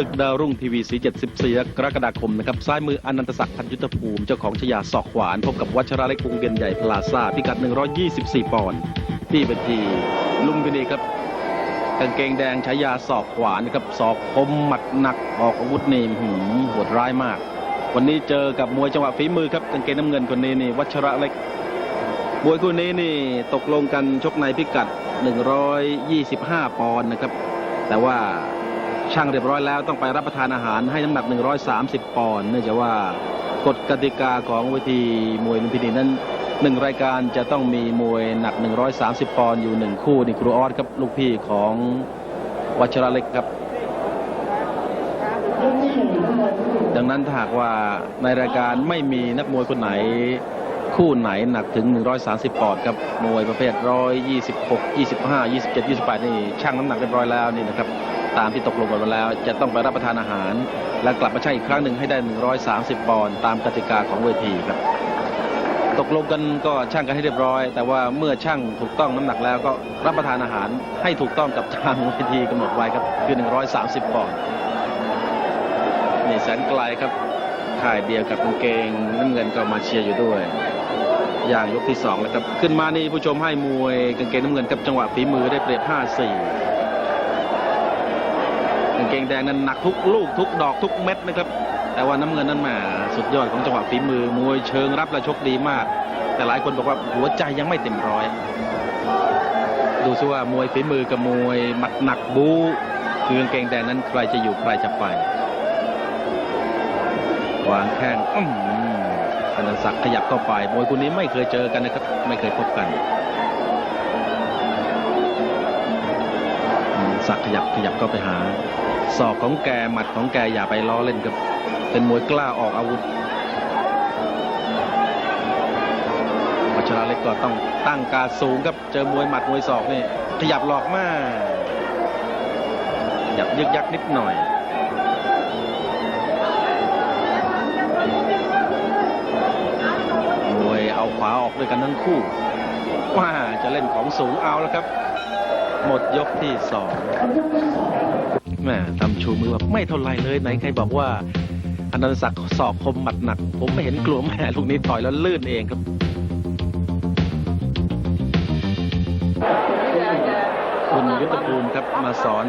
ตึกดาวรุ่งทีวีสี74กรกฎาคมนะครับซ้ายมืออนันตศักดิ์พันยุทธภูมิ เจ้าของชายาศอกขวาน พบกับวัชราเล็กวงเวียนใหญ่พลาซ่าพิกัด 124 ปอนด์ที่เวทีลุมพินีครับกางเกงแดงฉายาศอกขวานนะครับศอกคมหมัดหนักออกอาวุธนี่หืมโหดร้ายมาก วันนี้เจอกับมวยจังหวะฝีมือครับกางเกงน้ำเงินคนนี้นี่วัชระเล็กมวยคู่นี้นี่ตกลงกันชกในพิกัด 125 ปอนด์นะครับ แต่ว่า ช่างเรียบร้อยแล้วต้องไปรับประทานอาหารให้น้ำหนัก 130 ปอนด์เนื่องจากว่ากฎกติกาของเวทีมวยลุมพินีนั้นหนึ่งรายการจะต้องมีมวยหนัก 130 ปอนด์อยู่หนึ่งคู่นี่ครูออสครับลูกพี่ของวัชระเล็กครับ ดังนั้นถ้าหากว่าในรายการไม่มีนักมวยคนไหน คู่ไหนหนักถึง 130 ปอนด์ครับมวยประเภท 126 25 27 28 นี่ช่างน้ำหนักเรียบร้อยแล้วนี่นะครับ ตามที่ตกลงกันมาแล้ว จะต้องไปรับประทานอาหาร และกลับมาชั่งอีกครั้งหนึ่งให้ได้ 130 ปอนด์ตามกติกาของเวทีครับ ตกลงกันก็ช่างกันให้เรียบร้อย แต่ว่าเมื่อช่างถูกต้องน้ำหนักแล้วก็รับประทานอาหารให้ถูกต้องกับทางเวทีกำหนดไว้ครับคือ 130 ปอนด์นี่แสนไกลครับข่ายเดียวกับกางเกงน้ำเงินก็มาเชียร์อยู่ด้วย อย่างยกที่สองแล้วครับ ขึ้นมานี่ผู้ชมให้มวยกางเกงน้ำเงินกับจังหวะฝีมือได้เปรียบ 5-4างเกงแดงนั้นหนักทุกลูกทุกดอกทุกเม็ดนะครับ แต่ว่าน้ำเงินนั้นมาสุดยอดของจังหวะฝีมือมวยเชิงรับและชกดีมาก แต่หลายคนบอกว่าหัวใจยังไม่เต็มร้อย ดูซิว่ามวยฝีมือกับมวยหมัดหนักบูคือกางเกงแดงนั้นใครจะอยู่ใครจะไปวางแข้งอื้อหืออนันศักดิ์ขยับเข้าไปมวยคู่นี้ไม่เคยเจอกันนะครับ ไม่เคยพบกันศักดิ์ขยับขยับเข้าไปหา ศอกของแกหมัดของแกอย่าไปล้อเล่นครับ เป็นมวยกล้าออกอาวุธวัชราเล็กก็ต้องตั้งการสูงครับเจอมวยหมัดมวยศอกนี่ขยับหลอกมากขยับยึกยักนิดหน่อยมวยเอาขวาออกด้วยกันทั้งคู่ว่าจะเล่นของสูงเอาแล้วครับ หมดยกที่สอง แม่ทำชูมือแบบไม่เท่าไรเลยไหนใครบอกว่าอนันตศักดิ์ศอกคมหมัดหนัก ผมไม่เห็นกลัวแม่ลูกนี้ต่อยแล้วลื่นเองครับคุณยุทธภูมิครับมาสอน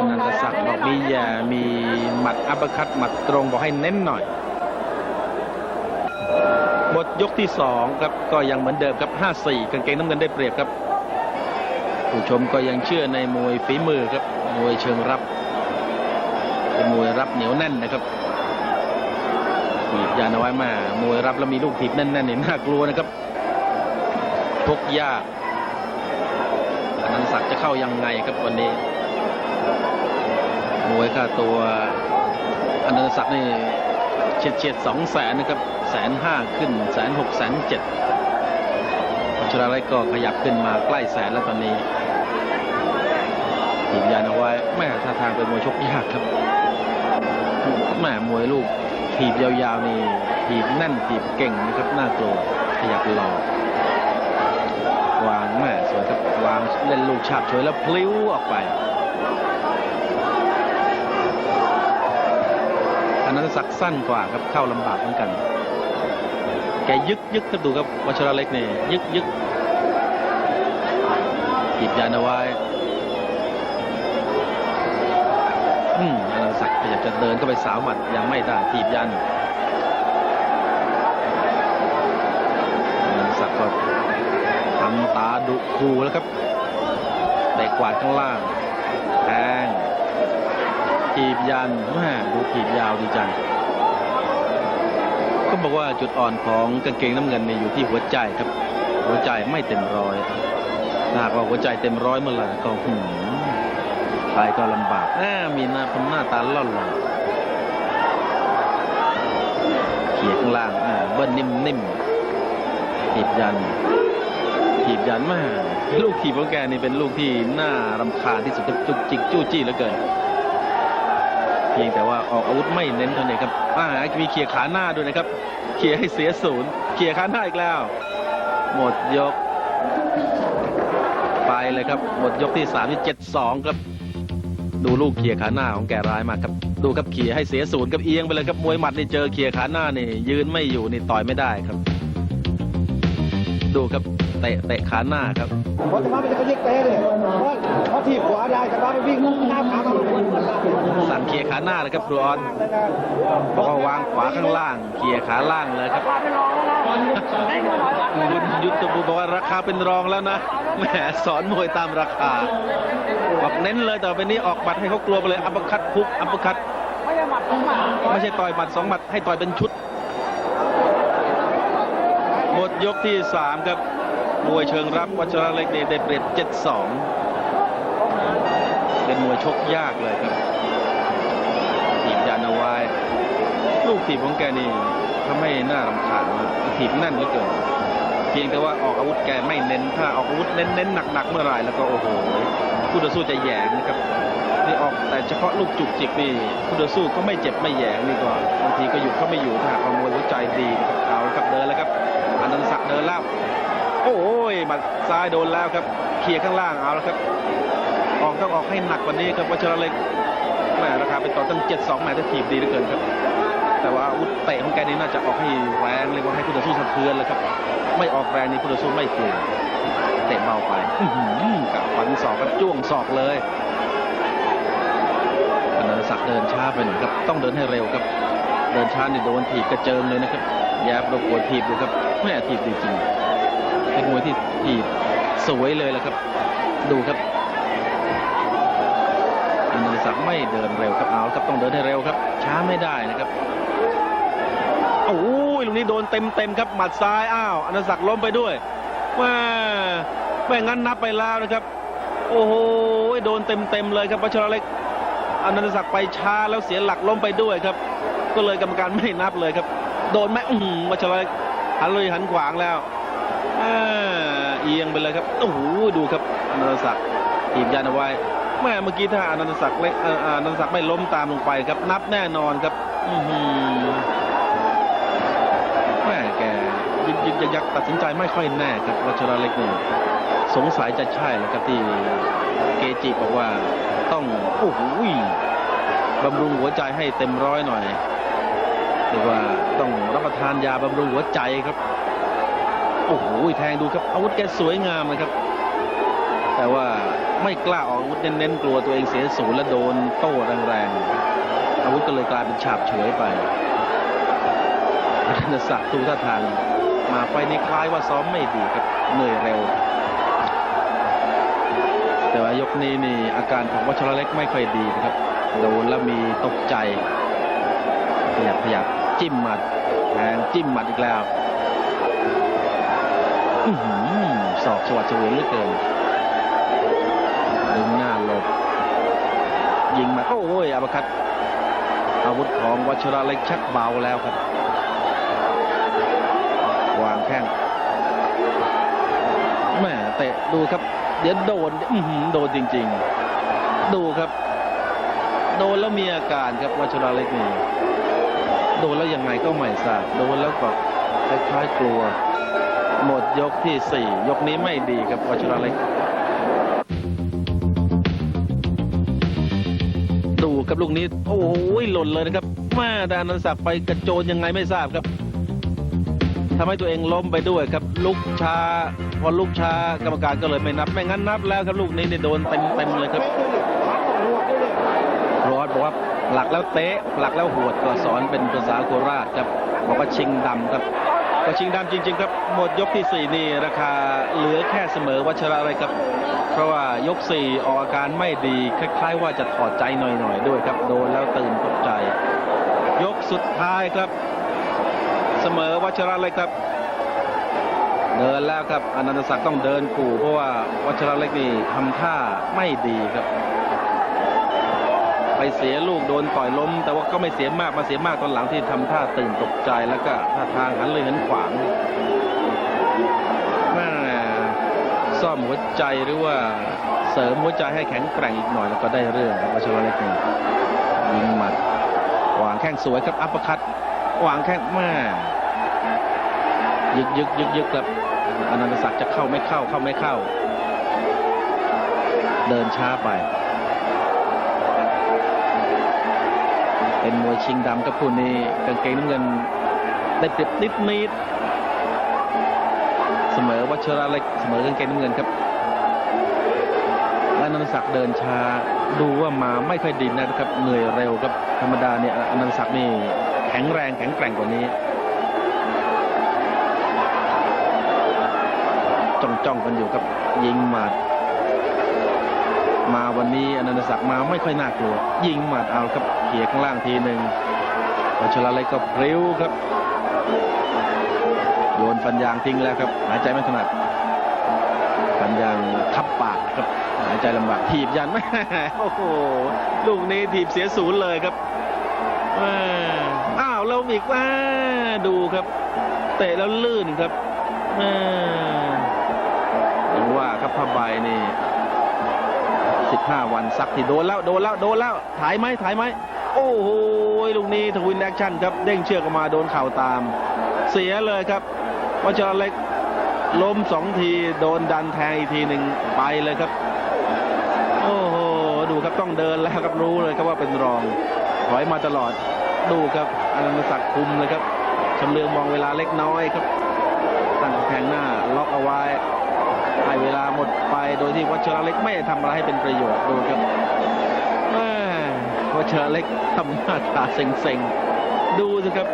อนันตศักดิ์บอกมีอย่ามีหมัดอัปคัตหมัดตรงบอกให้เน้นหน่อยหมดยกที่สองครับก็ยังเหมือนเดิมครับ 5-4กางเกงน้ำเงินได้เปรียบครับ ผู้ชมก็ยังเชื่อในมวยฝีมือครับมวยเชิงรับเป็นมวยรับเหนียวแน่นนะครับถีบยานาไว้มามวยรับแล้วมีลูกถีบแน่นๆนี่น่ากลัวนะครับทุกยากอนันศักดิ์จะเข้ายังไงครับวันนี้ มวยค่าตัวอนันศักดิ์นี่เฉียดเฉียดสองแสนนะครับแสนห้าขึ้นแสนหกแสนเจ็ด วัชราไรก็ขยับขึ้นมาใกล้แสนแล้วตอนนี้ถีบยานเอาไว้แม่ท่าทางเป็นมวยชกยากครับแม่มวยลูกถีบยาวๆนี่ถีบแน่นถีบเก่งนะครับน่ากลัวขยับหลอกวางแม่สวยครับวางเล่นลูกฉาบเฉยแล้วพลิ้วออกไปอันนั้นสักสั้นกว่าครับเข้าลำบากเหมือนกัน แกยึกยึกครับดูครับวัชระเล็กนี่ยึกยึกหยิบยานเอาไว้อืมอนันตศักดิ์พยายามจะเดินเข้าไปสาวหมัดยังไม่ได้ถีบยันอนันตศักดิ์ก็ทำตาดุคูแล้วครับเตะกวาดข้างล่างแทงถีบยันแม่ดูถีบยาวดีจัง ก็บอกว่าจุดอ่อนของกางเกงน้ำเงินเนี่ยอยู่ที่หัวใจครับ หัวใจไม่เต็มร้อยถ้าหากว่าหัวใจเต็มร้อยเมื่อไหร่ก็หืมไปก็ลำบากแน่มีหน้าคนหน้าตาล่อนลอยเขียข้างล่างอ่าเบิ้ลนิ่มๆถีบยันถีบยันมาก ลูกถีบของแกนี่เป็นลูกที่น่ารำคาญที่สุดจุกจิกจู้จี้เหลือเกิน เพียงแต่ว่าออกอาวุธไม่เน้นเท่านี้ครับอ่ามีเขี่ยขาหน้าด้วยนะครับเขี่ยให้เสียศูนย์เขี่ยขาหน้าอีกแล้ว หมดยก ไปเลยครับ หมดยกที่3ที่7 2 ครับ ดูลูกเขี่ยขาหน้าของแกร้ายมากครับ ดูครับเขี่ยให้เสียศูนย์กับเอียงไปเลยครับมวยหมัดนี่เจอเขี่ยขาหน้านี่ยืนไม่อยู่นี่ต่อยไม่ได้ครับ ดูครับเตะเตะขาหน้าครับเพราะธรรมะมันจะกระยิกเตะเลยเพราะเพราะทีบขวาได้ธรรมะมันวิ่งหน้าขามาสั่นเขี่ยขาหน้าเลยครับครูออนบอกว่าวางขวาข้างล่างเขี่ยขาล่างเลยครับคุณยุทธภูมิบอกว่าราคาเป็นรองแล้วนะแหมสอนมวยตามราคาบอกเน้นเลยแต่เป็นนี้ออกบัตรให้เขากลัวไปเลยอัปเปอร์คัดคุกอัปเปอร์คัดไม่ใช่ต่อยหมัดสองหมัดให้ต่อยเป็นชุด หมด ยกที่สามครับมวยเชิงรับวัชระเล็กเดชได้เปรียบเจ็ดสองเป็นมวยชกยากเลยครับถีบยานเอาไว้ลูกถีบของแกนี่ทำให้หน้ารำคาญถีบแน่นเหลือเกินเพียงแต่ว่าออกอาวุธแกไม่เน้นถ้าออกอาวุธเน้นเน้นหนักหนักๆเมื่อไรแล้วก็โอ้โหคู่ต่อสู้จะแหยงนะครับนี่ออกแต่เฉพาะลูกจุกจิกนี่คู่ต่อสู้ก็ไม่เจ็บไม่แหยงนี่ก็บางทีก็หยุดก็ไม่อยู่ถ้าหากว่ามวยหัวใจดีเอาครับเดินแล้วครับ อนันต์ศักดิ์เดินแล้ว โอ้ยหมัดซ้ายโดนแล้วครับเคลียร์ข้างล่างเอาแล้วครับ ออกต้องออกให้หนักกว่านี้ครับวัชรเล็กแหมราคาเป็นต่อตั้ง 7-2แหมถ้าถีบดีเหลือเกินครับ แต่ว่าอาวุธเตะของแกนี่น่าจะออกให้แรงเลยว่าให้คู่ต่อสู้สะเทือนเลยครับ ไม่ออกแรงนี่คู่ต่อสู้ไม่กลัวเตะเบาไปกับฟันศอกกับจ้วงศอกเลยอนันตศักดิ์เดินช้าไปหน่อยครับต้องเดินให้เร็วครับ เดินช้านี่โดนถีบกระเจิงเลยนะครับ แยบโดนปวดถีบดูครับแม่ถีบจริงๆเป็นมวยที่ถีบสวยเลยแหละครับ ดูครับอนันตศักดิ์ไม่เดินเร็วครับเอาครับต้องเดินให้เร็วครับ ช้าไม่ได้นะครับโอ้ยลูกนี้โดนเต็มเต็มๆครับหมัดซ้ายอ้าวอนันตศักดิ์ล้มไปด้วยว่าไม่งั้นนับไปแล้วนะครับ โอ้โหโดนเต็มเต็มๆเลยครับพัชรเล็กอนันตศักดิ์ไปช้าแล้วเสียหลักล้มไปด้วยครับ ก็เลยกรรมการไม่นับเลยครับ โดนไหมอืมพัชรเล็กหันเลยหันขวางแล้วเอียงไปเลยครับโอ้โหดูครับอนันตศักดิ์ทีมยันเอาไว้แม่เมื่อกี้ถ้าอนันตศักดิ์เล็กอออนันตศักดิ์ไม่ล้มตามลงไปครับ นับแน่นอนครับอืแม่แกยึกยึกยักยักตัดสินใจไม่ค่อยแน่ครับวัชระเล็กนี่สงสัยจะใช่แล้วครับที่เกจิบอกว่าต้องโอ้โหบำรุงหัวใจให้เต็มร้อยหน่อย เรียกว่าต้องรับประทานยาบำรุงหัวใจครับ โอ้โหแทงดูครับอาวุธแกสวยงามเลยครับ แต่ว่าไม่กล้าออกอาวุธเน้นๆกลัวตัวเองเสียศูนย์และโดนโต้แรงๆอาวุธก็เลยกลายเป็นฉาบเฉยไปอนันศักดิ์ดูท่าทางมาไฟนี้คล้ายว่าซ้อมไม่ดีครับเหนื่อยเร็ว แต่ว่ายกนี้นี่อาการของวัชรเล็กไม่ค่อยดีนะครับโดนแล้วมีตกใจ ขยับขยับจิ้มหมัดแทงจิ้มหมัดอีกแล้วอื้อหือศอกสวัสดิ์เฉวียนเหลือเกินดึงหน้าหลบ ยิงมาโอ้ยอาบคัดอาวุธของวัชระเล็กชักเบาแล้วครับ วางแข้งแม่เตะดูครับ เดี๋ยวโดนอื้อหือโดนจริง ๆ ดูครับ โดนแล้วมีอาการครับวัชระเล็กนี่ โดนแล้วยังไงก็ไม่ทราบโดนแล้วก็คล้ายๆกลัว หมดยกที่สี่ยกนี้ไม่ดีครับวัชระเล็กดูครับลูกนี้ โอ้โหหล่นเลยนะครับแม่แต่อนันศักดิ์ไปกระโจนยังไงไม่ทราบครับทำให้ตัวเองล้มไปด้วยครับลุกช้าพอลุกช้ากรรมการก็เลยไม่นับ ไม่งั้นนับแล้วครับลูกนี้เนี่ยโดนเต็มเต็มเลยครับ หลักแล้วเตะหลักแล้วหวดก็สอนเป็นภาษาโคราชครับบอกว่าชิงดำครับก็ชิงดำจริง ๆ ครับหมดยกที่สี่นี่ราคาเหลือแค่เสมอวัชระเลยครับ เพราะว่ายกสี่ออกอาการไม่ดีคล้าย ๆ ว่าจะถอดใจหน่อยๆด้วยครับโดนแล้วตื่นตกใจ ยกสุดท้ายครับ เสมอวัชระเลยครับเดินแล้วครับอนันตศักดิ์ต้องเดินขู่เพราะว่าวัชระเล็กนี่ทำท่าไม่ดีครับ ไปเสียลูกโดนต่อยล้ม แต่ว่าก็ไม่เสียมากมาเสียมากตอนหลังที่ทำท่าตื่นตกใจแล้วก็ท่าทางหันเลยหันขวางแม่ซ่อมหัวใจหรือว่าเสริมหัวใจให้แข็งแกร่งอีกหน่อยแล้วก็ได้เรื่องวัชรเล็กนี่ยิงหมัดวางแข้งสวยครับอัปคัตวางแข้งแม่ยึกยึกยึกยึกครับอนันตศักดิ์จะเข้าไม่เข้าเข้าไม่เข้า เดินช้าไป เป็นมวยชิงดำกับคู่นี้กางเกงน้ำเงินได้เปรียบนิดนิดเสมอวัชระเล็กเสมอกางเกงน้ำเงินครับและอนันศักดิ์เดินช้าดูว่ามาไม่ค่อยดีนะครับเหนื่อยเร็วครับธรรมดาเนี่ยอนันศักดิ์นี่แข็งแรงแข็งแกร่งกว่านี้จ้องจ้องกันอยู่ครับยิงหมัดมาวันนี้อนันศักดิ์มาไม่ค่อยน่ากลัว ยิงหมัดเอาครับ ขี่ยข้างล่างทีหนึ่งวัชระเล็กก็พริ้วครับ โยนฟันยางทิ้งแล้วครับ หายใจไม่ถนัด ฟันยางทับปากครับ หายใจลำบากถีบยันแม่โอ้โห ลูกนี้ถีบเสียศูนย์เลยครับอ้าวแล้วอีกว่าดูครับ เตะแล้วลื่นครับแม่ยังว่าครับผ้าใบนี่15 วันซักที่โดนแล้วโดนแล้วโดนแล้วถ่ายไหมถ่ายไหม โอ้โหลูกนี้ทวินแอคชั่นครับเด้งเชือกออกมาโดนเข่าตาม เสียเลยครับวัชรเล็กล้มสองทีโดนดันแทงอีกทีหนึ่งไปเลยครับ โอ้โหดูครับต้องเดินแล้วครับรู้เลยครับว่าเป็นรองถอยมาตลอดดูครับอนันตศักดิ์คุมเลยครับชำเลืองมองเวลาเล็กน้อยครับตั้งแทงหน้าล็อกเอาไว้ให้เวลาหมดไปโดยที่วัชระเล็กไม่ได้ทำอะไรให้เป็นประโยชน์ดูครับ วัชระเล็กทำหน้าตาเซ็งๆ ดูสิครับ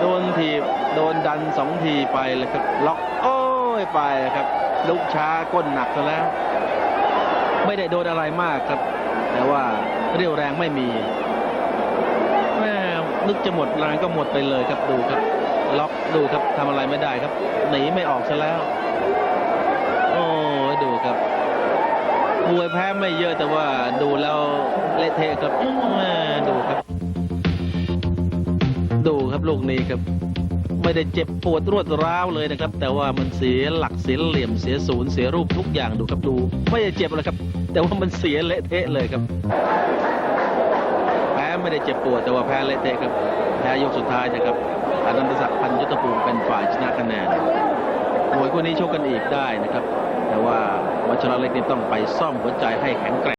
โดนทีบโดนดันสองทีไปเลยครับ ล็อกโอ้ยไปครับ ลุกช้าก้นหนักซะแล้ว ไม่ได้โดนอะไรมากครับ แต่ว่าเรี่ยวแรงไม่มีแม่นึกจะหมดแรงก็หมดไปเลยครับดูครับ ล็อกดูครับทำอะไรไม่ได้ครับ หนีไม่ออกซะแล้ว โอ้ยดูครับ มวยแพ้ไม่เยอะแต่ว่าดูแล้วเละเทะครับดูครับ ดูครับลูกนี้ครับ ไม่ได้เจ็บปวดรวดร้าวเลยนะครับ แต่ว่ามันเสียหลักเสียเหลี่ยมเสียศูนย์เสียรูปทุกอย่างดูครับดู ไม่ได้เจ็บเลยครับ แต่ว่ามันเสียเละเทะเลยครับ แพ้ไม่ได้เจ็บปวดแต่ว่าแพ้เละเทะครับแพ้ยกสุดท้ายนะครับอนันตศักดิ์พันยุทธภูมิเป็นฝ่ายชนะคะแนนมวยคู่นี้ชกกันอีกได้นะครับ แต่ว่า วัชระเล็กนี่ต้องไปซ่อมหัวใจให้แข็งแกร่ง